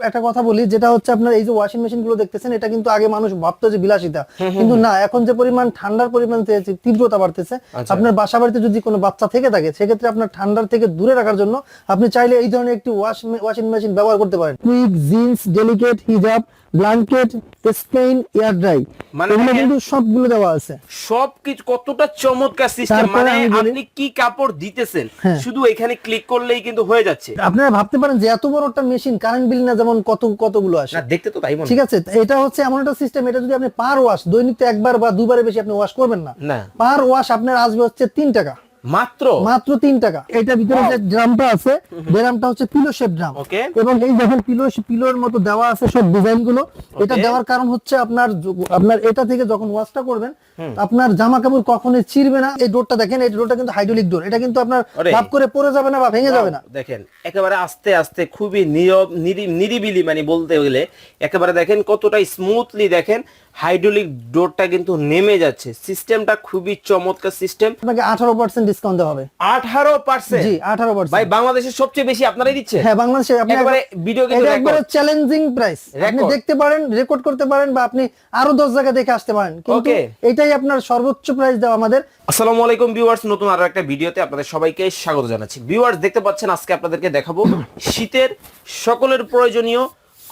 একটা কথা বলি যেটা হচ্ছে আপনার এই যে ওয়াশিং মেশিনগুলো দেখতেছেন এটা কিন্তু আগে মানুষ ভাবতো যে বিলাসিতা। কিন্তু না এখন যে পরিমাণ ঠান্ডার পরিমাণ তীব্রতা বাড়তেছে। আচ্ছা। আপনার বাসা বাড়িতে যদি কোনো বাচ্চা থেকে থাকে সেক্ষেত্রে আপনার ঠান্ডার থেকে দূরে রাখার জন্য আপনি চাইলে এই ধরনের একটি ওয়াশ ওয়াশিং মেশিন ব্যবহার করতে পারেন। Quick jeans delicate hijab blanket spin air dry মানে এগুলো কিন্তু সবগুলো দেওয়া আছে। সবকিছু কতটা চমৎকার সিস্টেম মানে আপনি কি কাপড় দিতেছেন? হ্যাঁ। শুধু এখানে ক্লিক করলেই কিন্তু হয়ে যাচ্ছে। আপনারা ভাবতে পারেন যে এত বড় একটা মেশিন কারেন্ট বিল না যেমন কত কতগুলো আসে। না দেখতে তো তাই মনে ঠিক আছে এটা হচ্ছে এমন একটা সিস্টেম এটা যদি আপনি পার ওয়াশ দৈনিক তো একবার বা দুবারের বেশি আপনি ওয়াশ করবেন না। পার ওয়াশ আপনার আসবে হচ্ছে তিন টাকা। মাত্র? মাত্র তিন টাকা। এটা ভিতরে যে ড্রামটা আছে ড্রামটা হচ্ছে পিলো শেপ ড্রাম এবং এই পিলো পিলোর মতো দেওয়া আছে সব ডিজাইনগুলো এটা দেওয়ার কারণ হচ্ছে আপনার আপনার এটা থেকে যখন ওয়াশটা করবেন আপনার জামা কাপড় কখনোই ছিড়বে না। এই ডোরটা দেখেন এই ডোরটা কিন্তু হাইড্রোলিক ডোর এটা কিন্তু আপনার। ভাব করে পড়ে যাবে না বা ভেঙে যাবে না। দেখেন একেবারে আস্তে আস্তে খুবই নীরব নিরি- নিরিবিলি মানে বলতে গেলে একেবারে দেখেন কতটা স্মুথলি দেখেন হাইড্রোলিক ডোরটা কিন্তু নেমে যাচ্ছে। সিস্টেমটা খুবই চমৎকার সিস্টেম। আপনাকে আঠারো পার্সেন্ট ডিসকাউন্ট দেওয়া হবে। আঠারো পার্সেন্ট জি আঠারো ভাই পার্সেন্ট বাংলাদেশের সবচেয়ে বেশি আপনারাই দিচ্ছে হ্যাঁ বাংলাদেশে আপনি একেবারে ভিডিও কিন্তু এটা একবারে চ্যালেঞ্জিং প্রাইস আপনি দেখতে পারেন রেকর্ড করতে পারেন বা আপনি আরও দশ জায়গা দেখে আসতে পারেন। কিন্তু এটাই আপনার সর্বোচ্চ প্রাইস দেওয়া আমাদের। আসসালামু আলাইকুম ভিউয়ার্স নতুন আরও একটা ভিডিওতে আপনাদের সবাইকে স্বাগত জানাচ্ছি। ভিউয়ার্স দেখতে পাচ্ছেন আজকে আপনাদেরকে দেখাবো শীতের সকলের প্রয়োজনীয়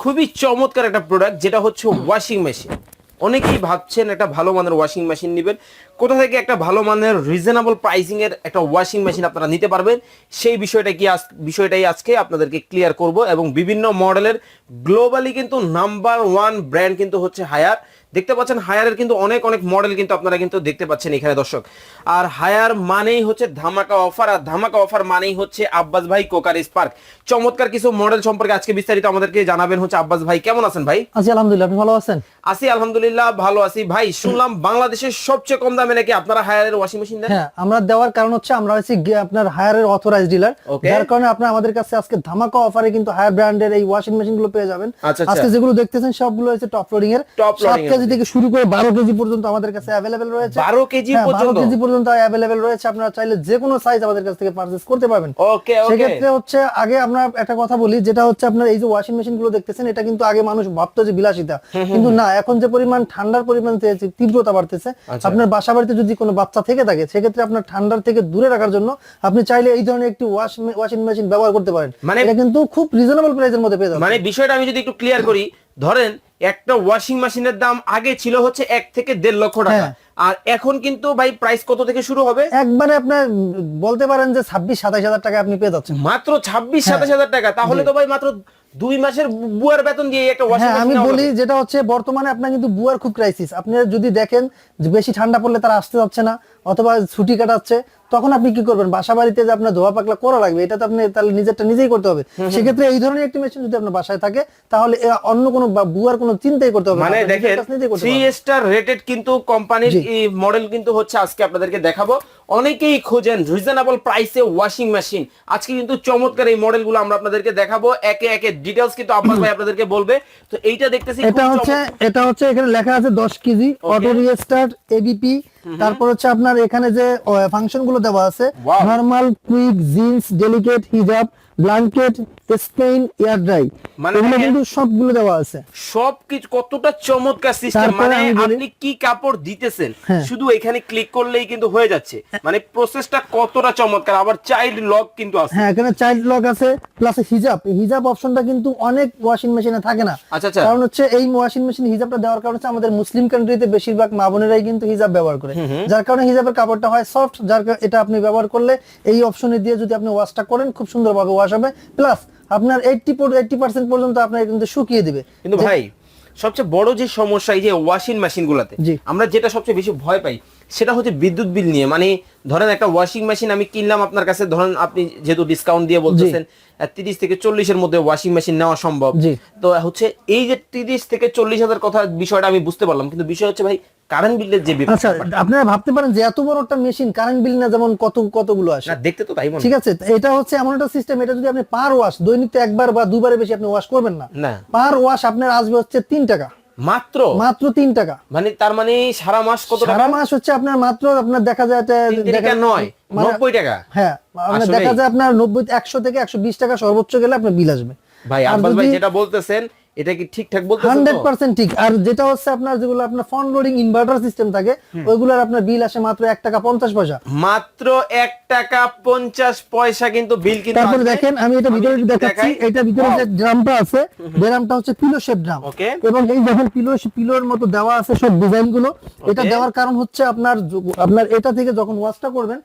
খুবই চমৎকার একটা প্রোডাক্ট যেটা হচ্ছে ওয়াশিং মেশিন অনেকেই ভাবছেন একটা ভালো মানের ওয়াশিং মেশিন নেবেন। কোথা থেকে একটা ভালো মানের রিজনেবল প্রাইসিং এর একটা ওয়াশিং মেশিন আপনারা নিতে পারবেন, সেই বিষয়টা কি বিষয়টাই আজকে আপনাদেরকে ক্লিয়ার করব এবং বিভিন্ন মডেলের গ্লোবালি কিন্তু নাম্বার ওয়ান ব্র্যান্ড কিন্তু হচ্ছে হায়ার দেখতে পাচ্ছেন হায়ারের কিন্তু অনেক অনেক মডেল কিন্তু আপনারা কিন্তু দেখতে পাচ্ছেন এখানে দর্শক। আর হায়ার মানেই হচ্ছে ধামাকা অফার আর ধামাকা অফার মানেই হচ্ছে আব্বাস ভাই কোকার স্পার্ক চমৎকার কিছু মডেল সম্পর্কে আজকে বিস্তারিত আমাদেরকে জানাবেন হচ্ছে আব্বাস ভাই। কেমন আছেন ভাই? আছি আলহামদুলিল্লাহ আপনি ভালো আছেন? আছি আলহামদুলিল্লাহ ভালো আছি। ভাই শুনলাম বাংলাদেশের সবচেয়ে কম দামে নাকি আপনারা হায়ারের ওয়াশিং মেশিন দেন? হ্যাঁ আমরা দেওয়ার কারণ হচ্ছে আমরা হচ্ছে আপনার হায়ারের অথরাইজ ডিলার যার কারণে আপনার আমাদের কাছে আজকে ধামাকা অফারে কিন্তু হায়ার ব্র্যান্ডের এই ওয়াশিং মেশিনগুলো পেয়ে যাবেন। আচ্ছা, আচ্ছা। আজকে যেগুলো দেখতেছেন সবগুলো হচ্ছে টপ লোডিং এর। Loading এর কেজি থেকে শুরু করে বারো কেজি পর্যন্ত আমাদের কাছে অ্যাভেলেবেল রয়েছে। 12 কেজি হ্যাঁ, বারো কেজি পর্যন্ত অ্যাভেলেবেল রয়েছে। আপনারা চাইলে যে কোনো সাইজ আমাদের কাছ থেকে পারচেজ করতে পারবেন। সেক্ষেত্রে হচ্ছে আগে আমরা একটা কথা বলি যেটা হচ্ছে আপনার এই যে ওয়াশিং মেশিনগুলো দেখতেছেন এটা কিন্তু আগে মানুষ ভাবতো যে বিলাসিতা। কিন্তু না এখন যে পরিমাণ ঠান্ডার পরিমাণ তীব্রতা বাড়তেছে আচ্ছা। আপনার বাসা বাড়িতে যদি কোনো বাচ্চা থেকে থাকে সেক্ষেত্রে আপনার ঠান্ডার থেকে দূরে রাখার জন্য আপনি চাইলে এই ধরনের একটি ওয়াশ ওয়াশিং মেশিন ব্যবহার করতে পারেন। মানে- এটা কিন্তু খুব রিজনেবল প্রাইসের মধ্যে পেয়ে যাবেন। মানে বিষয়টা আমি যদি একটু ক্লিয়ার করি ধরেন একটা ওয়াশিং মেশিনের দাম আগে ছিল হচ্ছে এক থেকে দেড় লক্ষ টাকা। হ্যাঁ। আর এখন কিন্তু ভাই প্রাইস কত থেকে শুরু হবে? একবারে আপনার বলতে পারেন যে ছাব্বিশ সাতাশ হাজার টাকা আপনি পেয়ে যাচ্ছেন। মাত্র ছাব্বিশ হ্যাঁ। সাতাশ হাজার টাকা। তাহলে তো ভাই মাত্র দুই মাসের বুয়ার বেতন দিয়ে একটা ওয়াশিং হ্যাঁ আমি বলি যেটা হচ্ছে বর্তমানে আপনার কিন্তু বুয়ার খুব ক্রাইসিস আপনি যদি দেখেন যে বেশি ঠান্ডা পড়লে তারা আসতে যাচ্ছে না। অথবা ছুটি কাটাচ্ছে তখন আপনি কি করবেন? বাসা বাড়িতে যে আপনার ধোয়া পাকলা করা লাগবে এটা তো আপনি তাহলে নিজেরটা নিজেই করতে হবে। সেক্ষেত্রে এই ধরনের একটি মেশিন যদি আপনার বাসায় থাকে তাহলে অন্য কোনো বা বুয়ার কোনো চিন্তাই করতে হবে মানে দেখেন থ্রি স্টার রেটেড কিন্তু কোম্পানির এই মডেল কিন্তু হচ্ছে আজকে আপনাদেরকে দেখাবো। অনেকেই খোঁজেন রিজনেবল প্রাইসে ওয়াশিং মেশিন আজকে কিন্তু চমৎকার এই মডেলগুলো আমরা আপনাদেরকে দেখাবো। একে একে ডিটেলস কিন্তু আব্বাস ভাই আপনাদেরকে বলবে। তো এইটা দেখতেছি এটা হচ্ছে এটা হচ্ছে এখানে লেখা আছে দশ কেজি। অটো রিস্টার্ট এবিপি তারপর হচ্ছে আপনার এখানে যে ফাংশনগুলো দেওয়া আছে। Normal quick jeans delicate hijab blanket spin air dry মানে কিন্তু সবগুলো দেওয়া আছে। সবকিছু কতটা চমৎকার সিস্টেম মানে আপনি কি কাপড় দিতেছেন? হ্যাঁ। শুধু এখানে ক্লিক করলেই কিন্তু হয়ে যাচ্ছে। মানে প্রসেসটা কতটা চমৎকার। আবার চাইল্ড লক কিন্তু আছে। হ্যাঁ এখানে চাইল্ড লক আছে প্লাস হিজাব হিজাব অপশনটা কিন্তু অনেক ওয়াশিং মেশিনে থাকে না। আচ্ছা, আচ্ছা। কারণ হচ্ছে এই ওয়াশিং মেশিন হিজাবটা দেওয়ার কারণ হচ্ছে আমাদের মুসলিম কান্ট্রিতে বেশিরভাগ মা বোনেরাই কিন্তু হিজাব ব্যবহার করে। যার কারণে হিজাবের কাপড়টা হয় সফট যার এটা আপনি ব্যবহার করলে এই অপশনে দিয়ে যদি আপনি ওয়াশটা করেন খুব সুন্দরভাবে ওয়াশ হবে প্লাস আপনার এইটটি এইটটি পার্সেন্ট পর্যন্ত আপনার কিন্তু শুকিয়ে দিবে কিন্তু ভাই সবচেয়ে বড় যে সমস্যা এই যে ওয়াশিং মেশিন গুলাতে। আমরা যেটা সবচেয়ে বেশি ভয় পাই সেটা হচ্ছে বিদ্যুৎ বিল নিয়ে। মানে ধরেন একটা ওয়াশিং মেশিন আমি কিনলাম আপনার কাছে ধরেন আপনি যেহেতু ডিসকাউন্ট দিয়ে বলতেছেন তিরিশ থেকে চল্লিশের মধ্যে ওয়াশিং মেশিন নেওয়া সম্ভব। তো হচ্ছে এই যে তিরিশ থেকে চল্লিশ হাজার কথা বিষয়টা আমি বুঝতে পারলাম কিন্তু বিষয় হচ্ছে ভাই কারেন্ট বিলের যে আচ্ছা আপনারা ভাবতে পারেন যে এত বড় একটা মেশিন কারেন্ট বিল না যেমন কত কতগুলো আসে। না দেখতে তো তাই মনে ঠিক আছে এটা হচ্ছে এমন একটা সিস্টেম এটা যদি আপনি পার ওয়াশ দৈনিক একবার বা দুবারের বেশি আপনি ওয়াশ করবেন না। না। পার ওয়াশ আপনার আসবে হচ্ছে তিন টাকা। মাত্র? মাত্র তিন টাকা। মানে তার মানে সারা মাস কত সারা মাস হচ্ছে আপনার মাত্র আপনার দেখা যায় টাকা দেখা- নয় মানে- নব্বই টাকা? হ্যাঁ আপনার দেখা যায় আপনার নব্বই একশো থেকে একশো বিশ টাকা সর্বোচ্চ গেলে আপনার বিল আসবে। ভাই আপনার আব্বাস ভাই যেটা বলতেছেন এটা কি ঠিকঠাক বলতেছেন হান্ড্রেড তো? পার্সেন্ট ঠিক। আর যেটা হচ্ছে আপনার যেগুলো আপনার ফ্রন্ট লোডিং ইনভার্টার সিস্টেম থাকে ওইগুলোর আপনার বিল আসে মাত্র এক টাকা পঞ্চাশ পয়সা। মাত্র এক টাকা পঞ্চাশ পয়সা কিন্তু বিল কিন্তু তারপরে দেখেন আমি এটা ভিতরে দেখাচ্ছি এটা ভিতরে যে ড্রামটা আছে ড্রামটা হচ্ছে পিলো শেপ ড্রাম Okay. এবং এই যখন পিলো পিলোর মতো দেওয়া আছে সব ডিজাইনগুলো এটা দেওয়ার কারণ হচ্ছে আপনার আপনার এটা থেকে যখন ওয়াশটা করবেন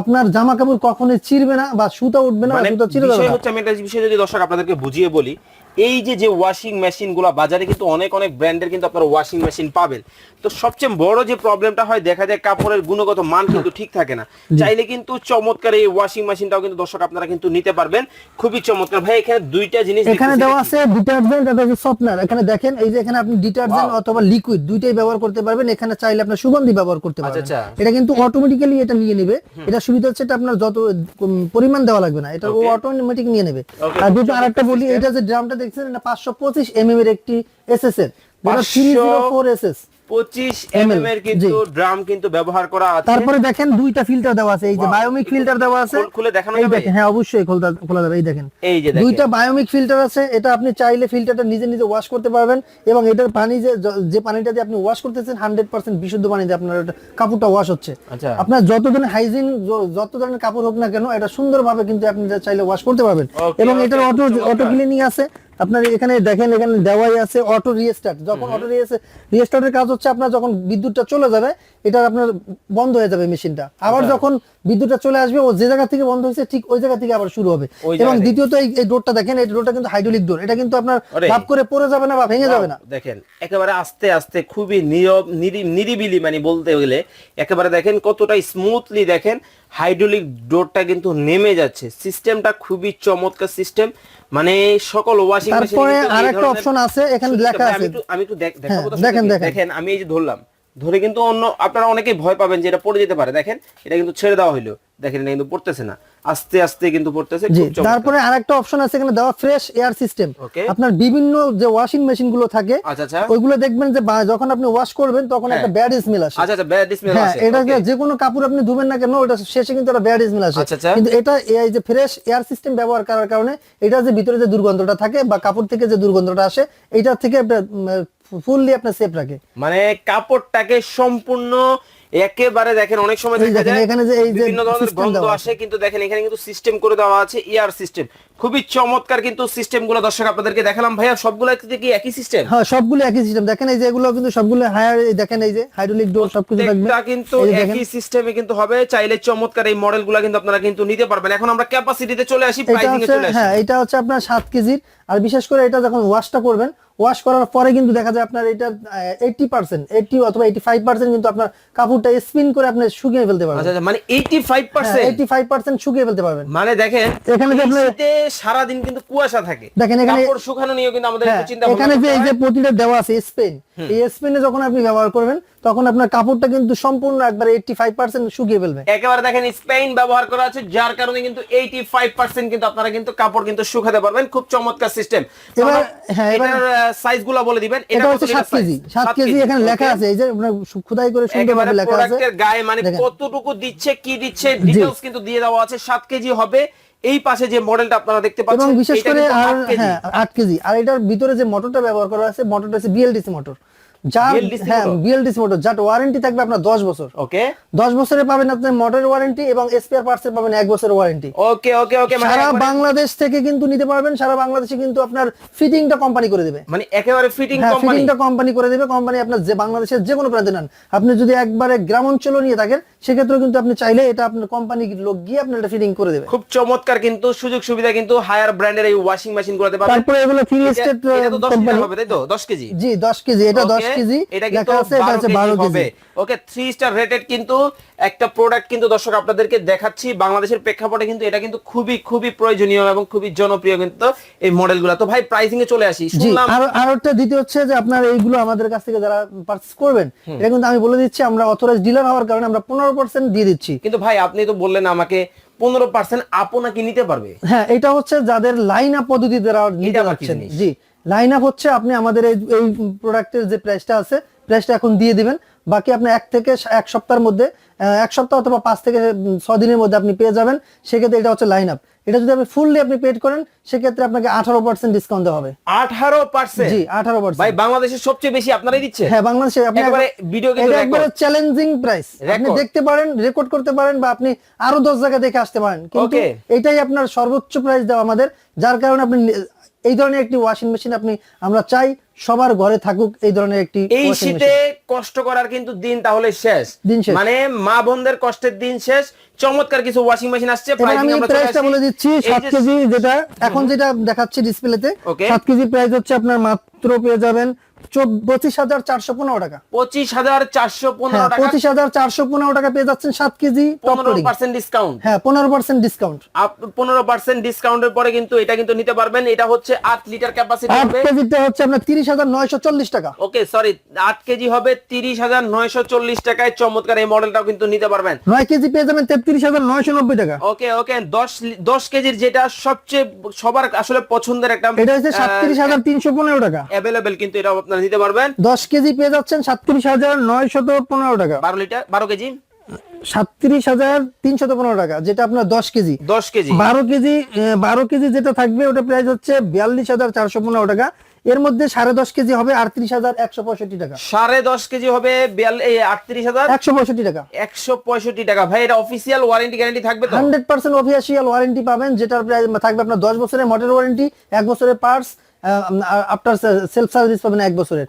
আপনার জামা কাপড় কখনোই চিরবে না বা সুতা উঠবে না মানে সুতা চিরে যাবে হচ্ছে আমি একটা বিষয় যদি দর্শক আপনাদেরকে বুঝিয়ে বলি এই যে যে ওয়াশিং মেশিনগুলো বাজারে কিন্তু অনেক অনেক ব্র্যান্ডের কিন্তু আপনারা ওয়াশিং মেশিন পাবেন। তো সবচেয়ে বড় যে প্রবলেমটা হয় দেখা যায় কাপড়ের গুণগত মান কিন্তু ঠিক থাকে না। চাইলে কিন্তু চমৎকার এই ওয়াশিং মেশিনটাও কিন্তু দর্শক আপনারা কিন্তু নিতে পারবেন। খুবই চমৎকার। ভাই এখানে দুইটা জিনিস এখানে দেওয়া আছে ডিটারজেন্ট আর আছে সফটনার এখানে দেখেন এই যে এখানে আপনি ডিটারজেন্ট অথবা লিকুইড দুইটাই ব্যবহার করতে পারবেন। এখানে চাইলে আপনি সুগন্ধি ব্যবহার করতে পারবেন। আচ্ছা। এটা কিন্তু অটোমেটিক্যালি এটা নিয়ে নেবে। এটা সুবিধা হচ্ছে এটা আপনার যত পরিমাণ দেওয়া লাগবে না। এটা ও অটোমেটিক নিয়ে নেবে। আর দুটো আরেকটা বলি এটা যে ড্রামটা দেখছেন এটা পাঁচশো পঁচিশ এমএম এর একটি এসএস এর যেটা 500 থ্রি জিরো ফোর এসএস পঁচিশ ML, এম এর কিন্তু ড্রাম কিন্তু ব্যবহার করা আছে। তারপরে দেখেন দুইটা ফিল্টার দেওয়া আছে এই যে বায়োমিক ফিল্টার দেওয়া আছে। খুলে দেখানো যাবে? হ্যাঁ অবশ্যই খোলা যাবে এই দেখেন। এই যে দুইটা বায়োমিক ফিল্টার আছে এটা আপনি চাইলে ফিল্টারটা নিজে নিজে ওয়াশ করতে পারবেন এবং এটার পানি যে যে পানিটা দিয়ে আপনি ওয়াশ করতেছেন হান্ড্রেড পার্সেন্ট বিশুদ্ধ পানি দিয়ে আপনার কাপড়টা ওয়াশ হচ্ছে। আচ্ছা। আপনার যত ধরনের হাইজিন যত ধরনের কাপড় হোক না কেন এটা সুন্দরভাবে কিন্তু আপনি চাইলে ওয়াশ করতে পারবেন। এবং এটার অটো। অটো ক্লিনিং আছে। আপনার এখানে দেখেন এখানে দেওয়াই আছে অটো রিস্টার্ট যখন অটো রিস্টার্টের কাজ হচ্ছে আপনার যখন বিদ্যুৎটা চলে যাবে এটা আপনার বন্ধ হয়ে যাবে মেশিনটা। আবার আচ্ছা। যখন বিদ্যুৎটা চলে আসবে ও যে জায়গা থেকে বন্ধ হয়েছে ঠিক ওই জায়গা থেকে আবার শুরু হবে। এবং দ্বিতীয়ত এই ডোরটা দেখেন এই ডোরটা কিন্তু হাইড্রোলিক ডোর এটা কিন্তু আপনার। লাভ করে পড়ে যাবে না বা ভেঙে যাবে না। দেখেন একেবারে আস্তে আস্তে খুবই নীরব নিরি- নিরিবিলি মানে বলতে গেলে একেবারে দেখেন কতটা স্মুথলি দেখেন হাইড্রোলিক ডোরটা কিন্তু নেমে যাচ্ছে। সিস্টেমটা খুবই চমৎকার সিস্টেম। মানে সকল ওয়াশিং তারপরে আরেকটা অপশন আছে এখানে লেখা আছে। আমি একটু দেখ- হ্যাঁ, দেখাবো তো দেখেন? দেখেন। আমি এই যে ধরলাম ধরে কিন্তু অন্য আপনারা অনেকেই ভয় পাবেন যে এটা পড়ে যেতে পারে। দেখেন এটা কিন্তু ছেড়ে দেওয়া হইল। দেখেন এটা কিন্তু পড়তেছে না। আস্তে আস্তে কিন্তু পড়তেছে। তারপরে আরেকটা অপশন আছে এখানে দেওয়া ফ্রেশ এয়ার সিস্টেম আপনার বিভিন্ন যে ওয়াশিং মেশিনগুলো থাকে আচ্ছা আচ্ছা। ওইগুলো দেখবেন যে যখন আপনি ওয়াশ করবেন তখন হ্যাঁ। একটা ব্যাড স্মেল আসে। আচ্ছা আচ্ছা ব্যাড স্মেল আছে এটা যে কোনো কাপড় আপনি ধুবেন না কেন ওটা শেষে কিন্তু একটা ব্যাড স্মেল আসে। আচ্ছা। কিন্তু এটা এই যে ফ্রেশ এয়ার সিস্টেম ব্যবহার করার কারণে এটা যে ভিতরে যে দুর্গন্ধটা থাকে বা কাপড় থেকে যে দুর্গন্ধটা আসে এটা থেকে ফুললি আপনার সেফ রাখে। মানে কাপড়টাকে সম্পূর্ণ একেবারে দেখেন অনেক সময় দেখা যায় এখানে যে এই বিভিন্ন ধরনের গন্ধ আসে কিন্তু দেখেন এখানে কিন্তু সিস্টেম করে দেওয়া আছে ইয়ার সিস্টেম খুবই চমৎকার কিন্তু সিস্টেমগুলো দর্শক আপনাদেরকে দেখালাম। ভাইয়া সবগুলো কি একই সিস্টেম? হ্যাঁ সবগুলো একই সিস্টেম। দেখেন এই যে এগুলো কিন্তু সবগুলো হায়ার দেখেন এই যে হাইড্রোলিক ডোর সবকিছু থাকবে। প্রত্যেকটা কিন্তু একই সিস্টেমে কিন্তু হবে। চাইলে চমৎকার এই মডেলগুলো কিন্তু আপনারা কিন্তু নিতে পারবেন। এখন আমরা ক্যাপাসিটিতে চলে আসি এটা প্রাইসিং এ চলে আসি। হ্যাঁ এটা হচ্ছে আপনার সাত কেজির। আর বিশেষ করে এটা যখন ওয়াশটা করবেন ওয়াশ করার পরে কিন্তু দেখা যায় আপনার এটা এইটি পার্সেন্ট এইটি অথবা এইটি ফাইভ পার্সেন্ট কিন্তু আপনার কাপড়টা স্পিন করে আপনি শুকিয়ে ফেলতে পারবেন। আচ্ছা আচ্ছা, মানে 85% এইটি ফাইভ পার্সেন্ট শুকিয়ে ফেলতে পারবেন। মানে দেখেন এখানে যে আপনার- সারাদিন কিন্তু কুয়াশা থাকে। দেখেন এখানে- কাপড় শুকানো নিয়েও কিন্তু আমাদের হ্যাঁ একটু চিন্তা এখানে যে এই যে প্রতিটা দেওয়া আছে স্পেন এই স্পেনে যখন আপনি ব্যবহার করবেন তখন আপনার কাপড়টা কিন্তু সম্পূর্ণ একবার এইটি ফাইভ পার্সেন্ট শুকিয়ে ফেলবে। একেবারে দেখেন স্পেন ব্যবহার করা আছে যার কারণে কিন্তু 85% কিন্তু আপনারা কিন্তু কাপড় কিন্তু শুকাতে পারবেন। খুব চমৎকার সিস্টেম এবার- হ্যাঁ, এবার- এটার সাইজগুলো বলে দিবেন। এটা হচ্ছে লিটার সাত কেজি। size? সাত সাত কেজি এখানে লেখা আছে এই যে আপনার খুদাই করে সুন্দরভাবে লেখা আছে। প্রোডাক্টের গায়ে মানে কতটুকু দিচ্ছে কি দিচ্ছে ডিটেইলস কিন্তু দিয়ে দেওয়া আছে। 7 কেজি হবে এই পাশে যে মডেলটা আপনারা দেখতে পাচ্ছেন বিশেষ করে আর হ্যাঁ আট কেজি। আর এটার ভিতরে যে মোটরটা ব্যবহার করা আছে মোটরটা হচ্ছে বিএলডিসি মোটর যার BLDC motor? বিএলডিসি মোটর যার ওয়ারেন্টি থাকবে আপনার দশ বছর ওকে। দশ বছরে পাবেন আপনি মোটরের ওয়ারেন্টি এবং স্পেয়ার পার্টসের পাবেন এক বছরের ওয়ারেন্টি ওকে ওকে ওকে সারা বাংলাদেশ থেকে কিন্তু নিতে পারবেন সারা বাংলাদেশে কিন্তু আপনার ফিটিংটা কোম্পানি করে দেবে। মানে একেবারে ফিটিং ফিটিংটা কোম্পানি করে দেবে কোম্পানি আপনার যে বাংলাদেশের যে কোনো প্রান্তে নেন। আপনি যদি একবারে গ্রাম অঞ্চলও নিয়ে থাকেন সেক্ষেত্রেও কিন্তু আপনি চাইলে এটা আপনার কোম্পানি লোক গিয়ে আপনার এটা ফিটিং করে দেবে। খুব চমৎকার কিন্তু সুযোগ সুবিধা কিন্তু হায়ার ব্র্যান্ডের এই ওয়াশিং মেশিন গুলোতে পাবেন। তারপরে এগুলো এটা- স্টেট 10 কোম্পানি হবে তাই তো? 10 কেজি? জি দশ কেজি এটা দশ Okay, কেজি এটা কিন্তু লেখা আছে এটা হচ্ছে বারো KG. Okay three star rated কিন্তু একটা প্রোডাক্ট কিন্তু দর্শক আপনাদেরকে দেখাচ্ছি বাংলাদেশের প্রেক্ষাপটে কিন্তু এটা কিন্তু খুবই খুবই প্রয়োজনীয় এবং খুবই জনপ্রিয় কিন্তু এই মডেলগুলো তো ভাই প্রাইসিং এ চলে আসি শুনলাম আর আর দ্বিতীয় হচ্ছে যে আপনার এইগুলো আমাদের কাছ থেকে যারা পারচেজ করবেন এটা কিন্তু আমি বলে দিচ্ছি আমরা অথরাইজ ডিলার হওয়ার কারণে আমরা পনেরো পার্সেন্ট দিয়ে দিচ্ছি। কিন্তু ভাই আপনি তো বললেন আমাকে পনেরো পার্সেন্ট আপনাকে নিতে পারবে? হ্যাঁ এটা হচ্ছে যাদের লাইন আপ পদ্ধতি দ্বারা নিতে পারছেন। জি লাইন আপ হচ্ছে আপনি আমাদের এই এই প্রোডাক্টের যে প্রাইসটা আছে প্রাইসটা এখন দিয়ে দিবেন। বাকি আপনি এক থেকে এক সপ্তাহের মধ্যে এক সপ্তাহ অথবা পাঁচ থেকে ছ দিনের মধ্যে আপনি পেয়ে যাবেন। সেক্ষেত্রে এটা হচ্ছে লাইন আপ এটা যদি আপনি ফুললি আপনি পেড করেন সেক্ষেত্রে আপনাকে আঠারো পার্সেন্ট ডিসকাউন্ট দেওয়া হবে। আঠারো পার্সেন্ট জি আঠারো ভাই পার্সেন্ট বাংলাদেশের সবচেয়ে বেশি আপনারাই দিচ্ছে হ্যাঁ বাংলাদেশে আপনি একেবারে ভিডিও এটা একবারে চ্যালেঞ্জিং প্রাইস আপনি দেখতে পারেন রেকর্ড করতে পারেন বা আপনি আরও দশ জায়গা দেখে আসতে পারেন। কিন্তু এটাই আপনার সর্বোচ্চ প্রাইস দেওয়া আমাদের। যার কারণে আপনি এই ধরনের একটি ওয়াশিং মেশিন আপনি আমরা চাই সবার ঘরে থাকুক এই ধরনের একটি এই শীতে কষ্ট করার কিন্তু দিন তাহলে শেষ। দিন শেষ। মানে মা বোনদের কষ্টের দিন শেষ। চমৎকার কিছু ওয়াশিং মেশিন আসছে আমি প্রাইসটা বলে দিচ্ছি এই সাত কেজি যেটা এখন যেটা দেখাচ্ছি ডিসপ্লেতে Okay. সাত কেজি প্রাইস হচ্ছে আপনার মাত্র পেয়ে যাবেন পঁচিশ হাজার চারশো পনেরো টাকা। পঁচিশ হাজার চারশো পনেরো টাকা। পঁচিশ হাজার চারশো পনেরো টাকা পেয়ে যাচ্ছেন সাত কেজি পনেরো পার্সেন্ট ডিসকাউন্ট হ্যাঁ পনেরো পার্সেন্ট ডিসকাউন্ট পনেরো পার্সেন্ট ডিসকাউন্টের পরে কিন্তু এটা কিন্তু নিতে পারবেন। এটা হচ্ছে আট লিটার ক্যাপাসিটি আট কেজিটা হচ্ছে আপনার তিরিশ হাজার নয়শো চল্লিশ টাকা। ওকে সরি আট কেজি হবে তিরিশ হাজার নয়শো চল্লিশ টাকায়। চমৎকার এই মডেলটাও কিন্তু নিতে পারবেন। নয় কেজি পেয়ে যাবেন তেত্রিশ হাজার নয়শো নব্বই টাকা। ওকে ওকে দশ দশ কেজির যেটা সবচেয়ে সবার আসলে পছন্দের একটা এটা হচ্ছে সাতত্রিশ হাজার তিনশো পনেরো টাকা। অ্যাভেলেবেল কিন্তু এটা আপনারা নিতে পারবেন। দশ কেজি পেয়ে যাচ্ছেন সাতত্রিশ হাজার নয়শত পনেরো টাকা। বারো লিটার বারো কেজি? সাতত্রিশ হাজার তিনশত পনেরো টাকা যেটা আপনার দশ কেজি। দশ কেজি। বারো কেজি বারো কেজি যেটা থাকবে ওটা প্রাইস হচ্ছে বিয়াল্লিশ হাজার চারশো পনেরো টাকা। এর মধ্যে সাড়ে দশ কেজি হবে আটত্রিশ হাজার একশো পঁয়ষট্টি টাকা। সাড়ে দশ কেজি হবে আটত্রিশ হাজার একশো পঁয়ষট্টি টাকা। একশো পঁয়ষট্টি টাকা। ভাই এটা অফিসিয়াল ওয়ারেন্টি গ্যারান্টি থাকবে হান্ড্রেড পার্সেন্ট অফিসিয়াল ওয়ারেন্টি পাবেন যেটার প্রাইস থাকবে আপনার দশ বছরের মোটর ওয়ারেন্টি এক বছরের পার্টস আফটার সেলফ সার্ভিস পাবেন এক বছরের।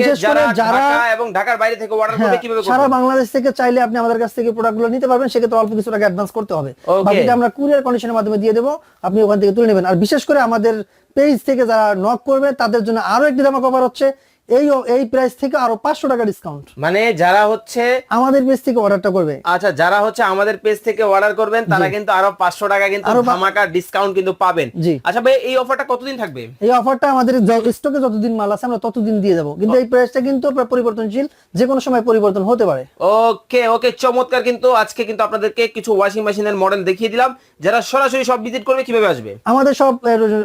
বিশেষ করে যারা এবং ঢাকার বাইরে থেকে অর্ডার করবে হ্যাঁ, কীভাবে সারা বাংলাদেশ থেকে চাইলে আপনি আমাদের কাছ থেকে প্রোডাক্টগুলো নিতে পারবেন সেক্ষেত্রে অল্প কিছু টাকা অ্যাডভান্স করতে হবে. বাকিটা আমরা কুরিয়ার কন্ডিশনের মাধ্যমে দিয়ে দেবো আপনি ওখান থেকে তুলে নেবেন। আর বিশেষ করে আমাদের পেজ থেকে যারা নক করবে তাদের জন্য আরও একটি দামা কভার হচ্ছে এই এই প্রাইস থেকে আরও পাঁচশো টাকা ডিসকাউন্ট মানে যারা হচ্ছে আমাদের পেজ থেকে অর্ডারটা করবে। আচ্ছা যারা হচ্ছে আমাদের পেজ থেকে অর্ডার করবেন তারা কিন্তু আরও পাঁচশো টাকা কিন্তু ধামাকা ডিসকাউন্ট কিন্তু পাবেন। জি। আচ্ছা ভাই এই অফারটা কতদিন থাকবে? এই অফারটা আমাদের স্টকে যতদিন মাল আছে আমরা ততদিন দিয়ে যাব কিন্তু এই প্রাইসটা কিন্তু পরিবর্তনশীল যে কোনো সময় পরিবর্তন হতে পারে। ওকে ওকে চমৎকার কিন্তু। আজকে কিন্তু আপনাদেরকে কিছু ওয়াশিং মেশিনের মডেল দেখিয়ে দিলাম। যারা সরাসরি সব ভিজিট করবে কীভাবে আসবে? আমাদের সব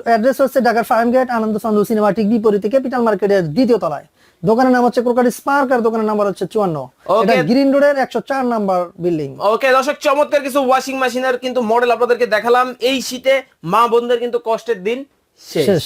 অ্যাড্রেস হচ্ছে ঢাকার ফার্ম গেট আনন্দ চন্দ্র সিনেমা ঠিক বিপরীতে ক্যাপিটাল মার্কেটের দ্বিতীয় তলায়। দোকানের নাম হচ্ছে ক্রোকারি স্পার্ক আর দোকানের নাম্বার হচ্ছে চুয়ান্ন. এটা গ্রিন রোডের একশো চার নাম্বার বিল্ডিং ওকে দর্শক চমৎকার কিছু ওয়াশিং মেশিনের কিন্তু মডেল আপনাদেরকে দেখালাম। এই শীতে মা বোনদের কিন্তু কষ্টের দিন শেষ।